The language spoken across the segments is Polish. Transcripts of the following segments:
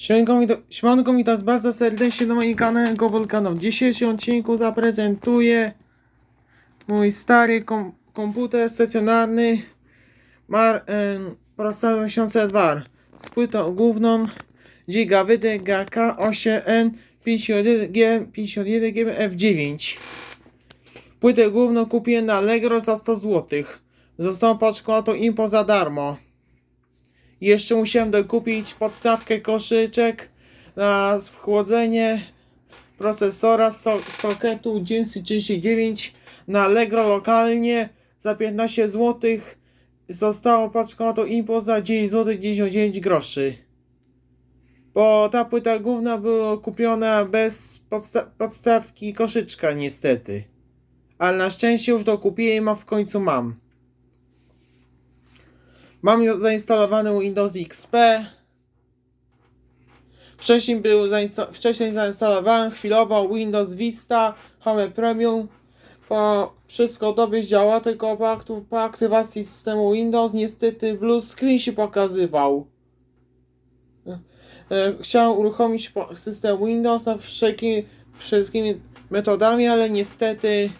Siemanko, wita- Siemanko, witam bardzo serdecznie na moim kanale Gowolkano. W dzisiejszym odcinku zaprezentuję mój stary kom komputer stacjonarny Mar em, Processor 2002 z płytą główną Gigabity GK8N 51G 51GB F9. Płytę główną kupiłem na Allegro za 100 zł. Została paczką to impo za darmo. Jeszcze musiałem dokupić podstawkę koszyczek na chłodzenie procesora so socketu 939 na Allegro lokalnie za 15 zł. Zostało paczką to impo za 9 zł 99 groszy. Bo ta płyta główna była kupiona bez podsta podstawki koszyczka niestety. Ale na szczęście już dokupiłem, a w końcu mam. Mam zainstalowany Windows XP. Wcześniej był wcześniej zainstalowałem chwilowo Windows Vista Home Premium. Po wszystko dobrze działa, tylko po, aktu- po aktywacji systemu Windows niestety blue screen się pokazywał. E, Chciałem uruchomić system Windows na wszelkimi, wszystkimi metodami, ale niestety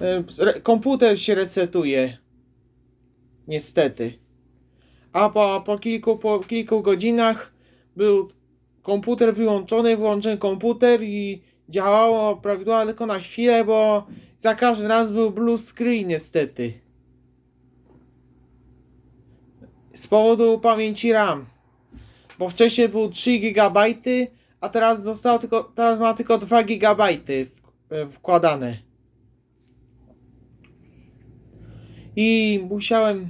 e, komputer się resetuje. Niestety. A po, po, kilku, po kilku godzinach był komputer wyłączony, wyłączyłem komputer i działało prawidłowo tylko na chwilę, bo za każdym razem był blue screen niestety. Z powodu pamięci RAM. Bo wcześniej był 3 GB, a teraz zostało tylko, teraz ma tylko 2 GB wkładane. I musiałem.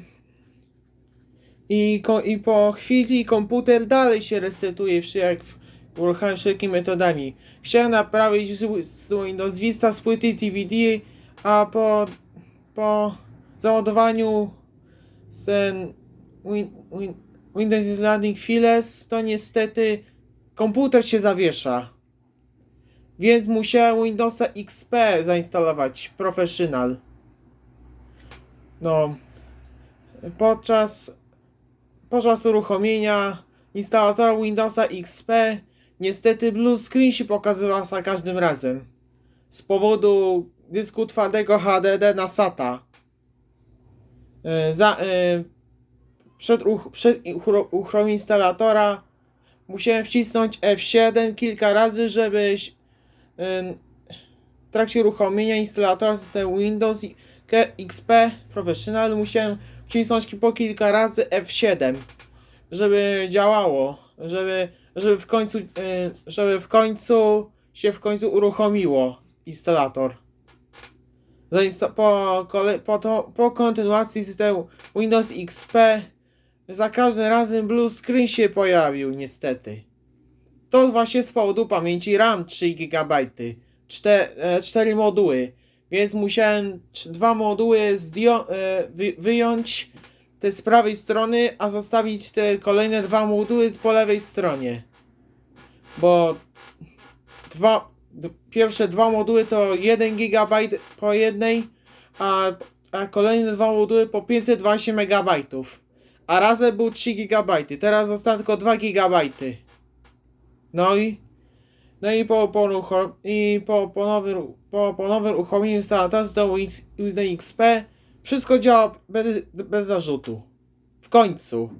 I, I po chwili komputer dalej się resetuje, jak uruchamiam wszelkimi metodami. Chciałem naprawić z, Windows Vista z płyty DVD, a po, po załadowaniu z ten win, win, Windows is Landing Files, to niestety komputer się zawiesza. Więc musiałem Windowsa XP zainstalować, Professional. No, podczas, podczas uruchomienia instalatora Windowsa XP niestety blue screen się pokazywał za każdym razem z powodu dysku twardego HDD na SATA. E, Za, e, przed, uch, przed uchro- uruchomieniem instalatora musiałem wcisnąć F7 kilka razy, żeby e, w trakcie uruchomienia instalatora systemu Windows XP Professional musiałem wcisnąć po kilka razy F7, żeby działało, żeby, żeby w końcu, e, żeby w końcu się w końcu uruchomiło instalator. Po, kole- po, to, po kontynuacji systemu Windows XP za każdym razem blue screen się pojawił niestety. To właśnie z powodu pamięci RAM 3 GB, 4 moduły, więc musiałem dwa moduły e, wy- wyjąć te z prawej strony, a zostawić te kolejne dwa moduły z po lewej stronie. Bo dwa, pierwsze dwa moduły to 1 GB po jednej, a, a kolejne dwa moduły po 512 MB. A razem był 3 GB. Teraz zostało tylko 2 GB. No i no i po, po, uruchom- i po, ponownym, po ponownym uruchomieniu instalatora do Windows XP wszystko działa bez, bez zarzutu. W końcu.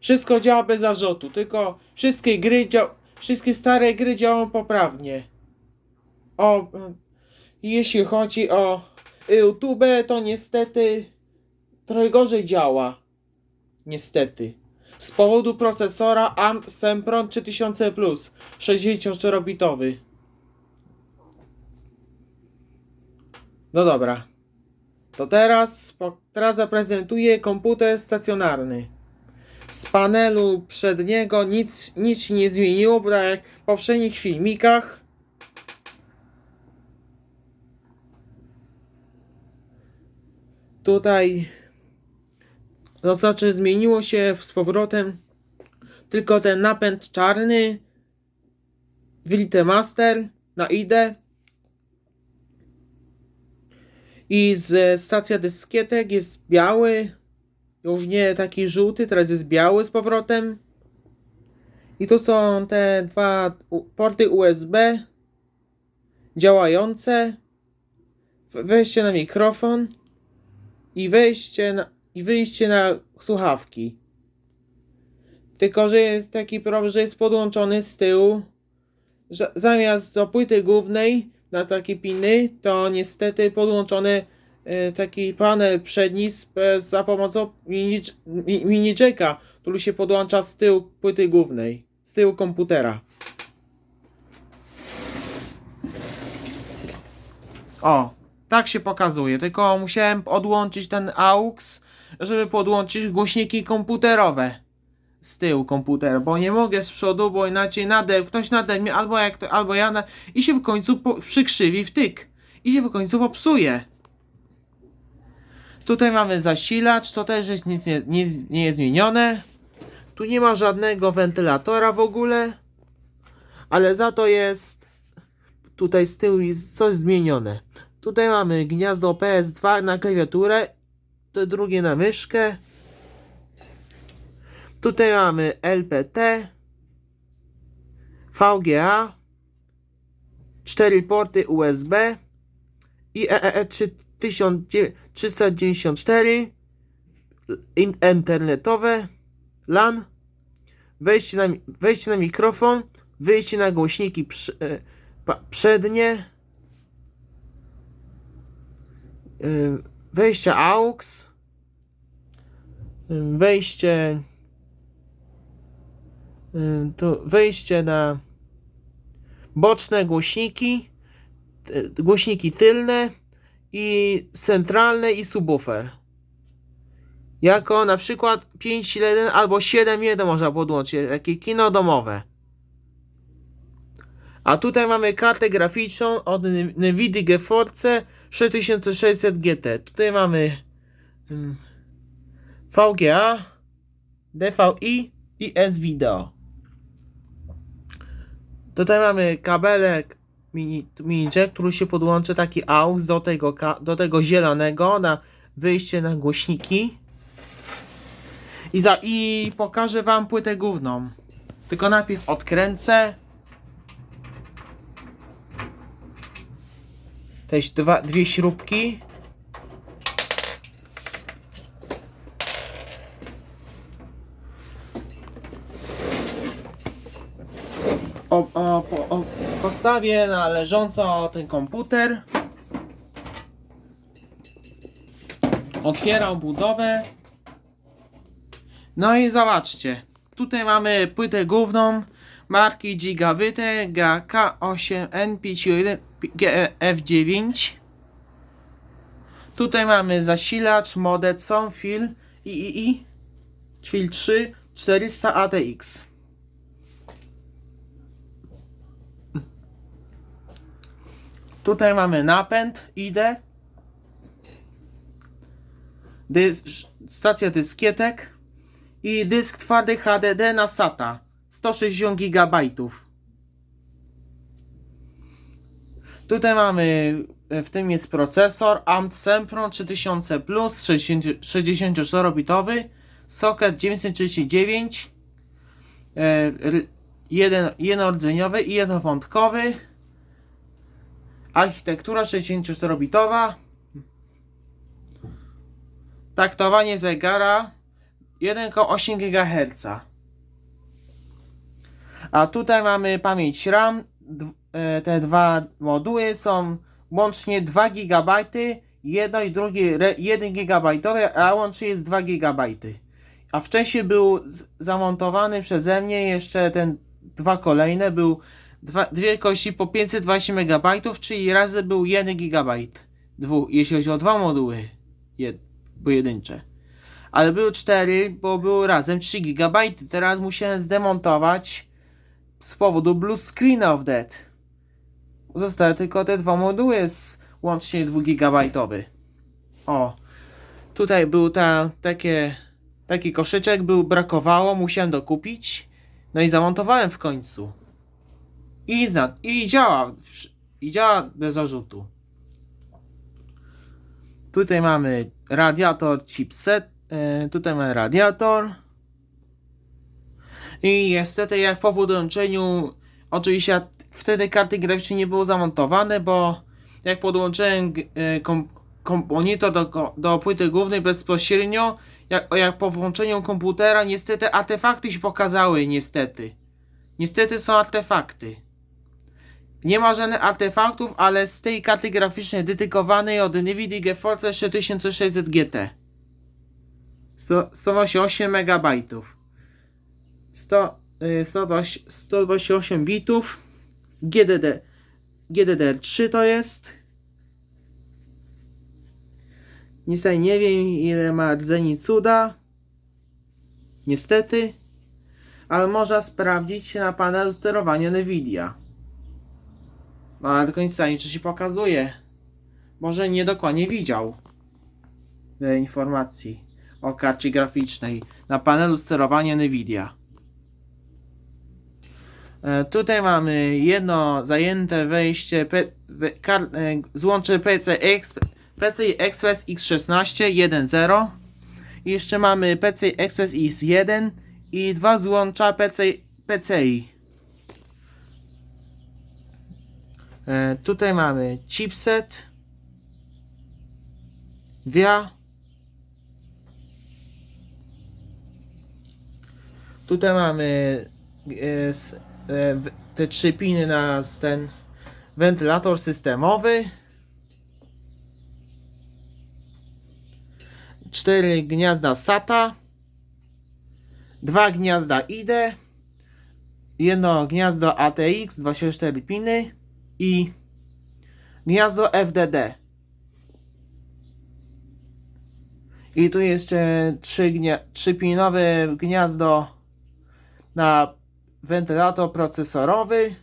Wszystko działa bez zarzutu, tylko wszystkie gry wszystkie stare gry działają poprawnie. O, jeśli chodzi o YouTube, to niestety trochę gorzej działa. Niestety. Z powodu procesora AMD Sempron 3000 Plus 64-bitowy. No dobra. To teraz, teraz zaprezentuję komputer stacjonarny. Z panelu przedniego nic, nic się nie zmieniło, bo tak jak w poprzednich filmikach. Tutaj to znaczy zmieniło się z powrotem tylko ten napęd czarny Vilite Master na IDE i z stacja dyskietek jest biały Już nie taki żółty, teraz jest biały z powrotem. I tu są te dwa porty USB działające. Wejście na mikrofon i wejście na, i wyjście na słuchawki. Tylko, że jest taki problem, że jest podłączony z tyłu. Że zamiast do płyty głównej na takie piny, to niestety podłączony e, taki panel przedni e, za pomocą mini, mi- mini jacka, który się podłącza z tyłu płyty głównej, z tyłu komputera. O, tak się pokazuje, tylko musiałem odłączyć ten AUX, żeby podłączyć głośniki komputerowe z tyłu komputera, bo nie mogę z przodu, bo inaczej nade, ktoś nade mnie, albo jak to, albo ja na, i się w końcu po, przykrzywi wtyk i się w końcu popsuje. Tutaj mamy zasilacz, to też jest nic nie, nie, nie jest zmienione. Tu nie ma żadnego wentylatora w ogóle, ale za to jest tutaj z tyłu jest coś zmienione. Tutaj mamy gniazdo PS2 na klawiaturę, to drugie na myszkę. Tutaj mamy LPT, VGA, 4 porty USB i E EEE 3394 in- internetowe LAN, wejście na, wejście na mikrofon, wyjście na głośniki przy, e, pa, przednie, y, wejście AUX, wejście to wejście na boczne głośniki, y, głośniki tylne i centralne i subwoofer. Jako na przykład 5.1 albo 7.1 można podłączyć, takie kino domowe. A tutaj mamy kartę graficzną od Nvidia GeForce 6600 GT. Tutaj mamy mm, VGA, DVI i S-Video. Tutaj mamy kabelek mini, mini jack, który się podłączy taki AUX do tego, do tego zielonego na wyjście na głośniki. I, za, I pokażę wam płytę główną. Tylko najpierw odkręcę. Też dwa, dwie śrubki. O, o, o, postawię na leżąco ten komputer. Otwieram budowę. No i zobaczcie. Tutaj mamy płytę główną marki Gigabity GK8N501 GF9. Tutaj mamy zasilacz Modet Sonfil III Fil 3 400 ATX. Tutaj mamy napęd, idę. Dys stacja dyskietek i dysk twardy HDD na SATA 160 GB. Tutaj mamy, e, w tym jest procesor AMD Sempron 3000 Plus 64-bitowy, socket 939, e, jeden, jednorodzeniowy i jednowątkowy, architektura 64-bitowa, taktowanie zegara 1,8 GHz. A tutaj mamy pamięć RAM. e, Te dwa moduły są łącznie 2 GB. Jedno i drugie re- 1 GB, a łącznie jest 2 GB. A wcześniej był zamontowany przeze mnie jeszcze ten dwa kolejne. Był dwa, dwie kości po 520 MB, czyli razy był 1 GB. Dwu, jeśli chodzi o dwa moduły jed, pojedyncze ale były 4, bo było razem 3 GB. Teraz musiałem zdemontować z powodu blue screen of that. Zostały tylko te dwa moduły z łącznie 2 GB. O, tutaj był ta, takie, taki koszyczek, był brakowało, musiałem dokupić. No i zamontowałem w końcu. I, za, i działa. I działa bez zarzutu. Tutaj mamy radiator chipset e, tutaj mamy radiator. I niestety jak po podłączeniu, oczywiście wtedy karty graficzne nie było zamontowane, bo jak podłączyłem e, kom, kom, monitor do, do płyty głównej bezpośrednio, jak, jak po włączeniu komputera, niestety artefakty się pokazały, niestety. Niestety są artefakty. Nie ma żadnych artefaktów, ale z tej karty graficznej dedykowanej od NVIDIA GeForce 3600 GT. 100 128 MB. 100, y, 120 128 bitów. GDD. GDDR3 to jest. Niestety nie wiem ile ma rdzeni cuda. Niestety. Ale można sprawdzić na panelu sterowania Nvidia. No ale do końca nie czy się pokazuje. Może nie dokładnie widział informacji o karcie graficznej na panelu sterowania Nvidia. E, tutaj mamy jedno zajęte wejście P, we, kar, e, złącze PC, Exp, PC Express X16 1.0 i jeszcze mamy PC Express X1 i dwa złącza PC, PCI. E, tutaj mamy chipset, VIA. Tutaj mamy e, te trzy piny na ten wentylator systemowy. Cztery gniazda SATA. Dwa gniazda IDE. Jedno gniazdo ATX 24 piny i gniazdo FDD. I tu jeszcze trzy, gnia- trzypinowe gniazdo na wentylator procesorowy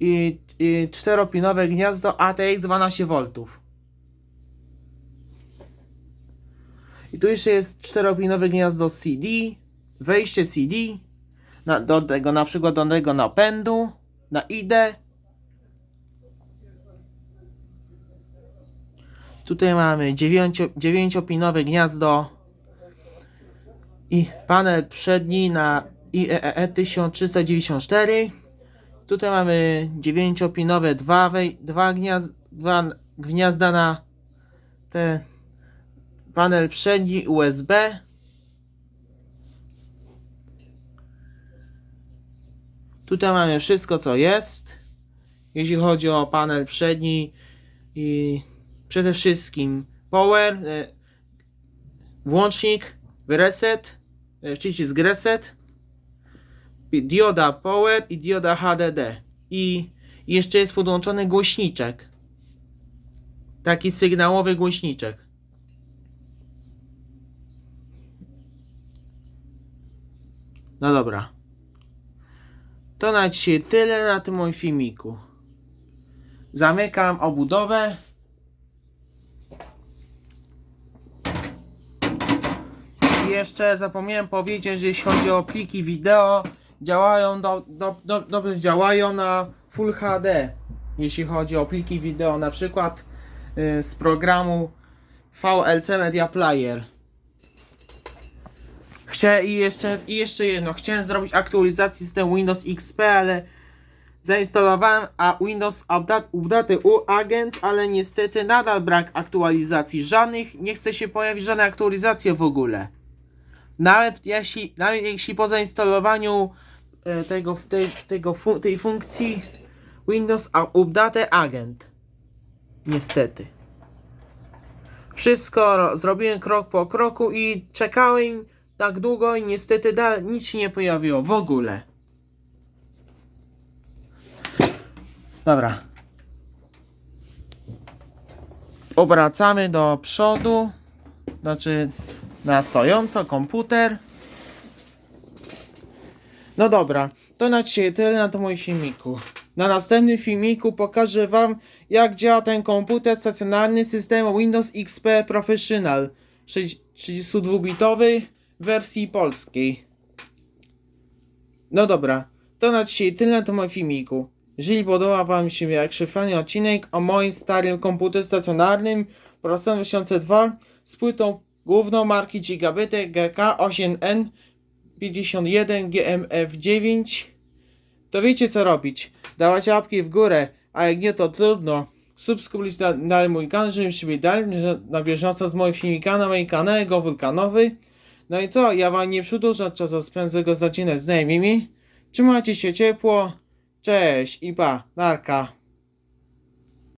i, i czteropinowe gniazdo ATX 12V. I tu jeszcze jest czteropinowe gniazdo CD, wejście CD, na, do tego na przykład do tego napędu, na IDE. Tutaj mamy dziewięcio, dziewięciopinowe gniazdo i panel przedni na IEEE 1394. Tutaj mamy dziewięciopinowe dwa, wej, dwa, gniazd, dwa gniazda na te panel przedni USB. Tutaj mamy wszystko co jest. Jeśli chodzi o panel przedni i przede wszystkim power, e, włącznik, reset, e, przycisk reset, dioda power i dioda HDD. I jeszcze jest podłączony głośniczek. Taki sygnałowy głośniczek. No dobra. To na dzisiaj tyle na tym moim filmiku. Zamykam obudowę. I jeszcze zapomniałem powiedzieć, że jeśli chodzi o pliki wideo, działają do, do, do, dobrze działają na Full HD. Jeśli chodzi o pliki wideo, na przykład y, z programu VLC Media Player. Chcę i jeszcze, i jeszcze jedno. Chciałem zrobić aktualizację systemu Windows XP, ale zainstalowałem a Windows Update, update u Agent, ale niestety nadal brak aktualizacji. Żadnych, nie chce się pojawić żadne aktualizacje w ogóle. Nawet jeśli, nawet jeśli po zainstalowaniu tego, tej, tego tej funkcji Windows Update Agent. Niestety. Wszystko ro- zrobiłem krok po kroku i czekałem tak długo i niestety nic się nie pojawiło w ogóle. Dobra. Obracamy do przodu. Znaczy na stojąco komputer. No dobra, to na dzisiaj tyle na tym moim filmiku. Na następnym filmiku pokażę Wam, jak działa ten komputer stacjonarny systemu Windows XP Professional 32-bitowy w wersji polskiej. No dobra, to na dzisiaj tyle na tym moim filmiku. Jeżeli podoba Wam się jakiś fajny odcinek o moim starym komputerze stacjonarnym Processor 2002 z płytą Główną marki Gigabyte GK8N 51GMF9. To wiecie co robić. Dawać łapki w górę, a jak nie to trudno. Subskrybuj da- dalej mój kanał, żebyście byli dalej na bieżąco z moimi filmikami na moim kanale Go Wulkanowy. No i co, ja wam nie przedłużam czasu, spędzę go z rodzinę znajomymi. Trzymajcie się ciepło. Cześć i pa, narka.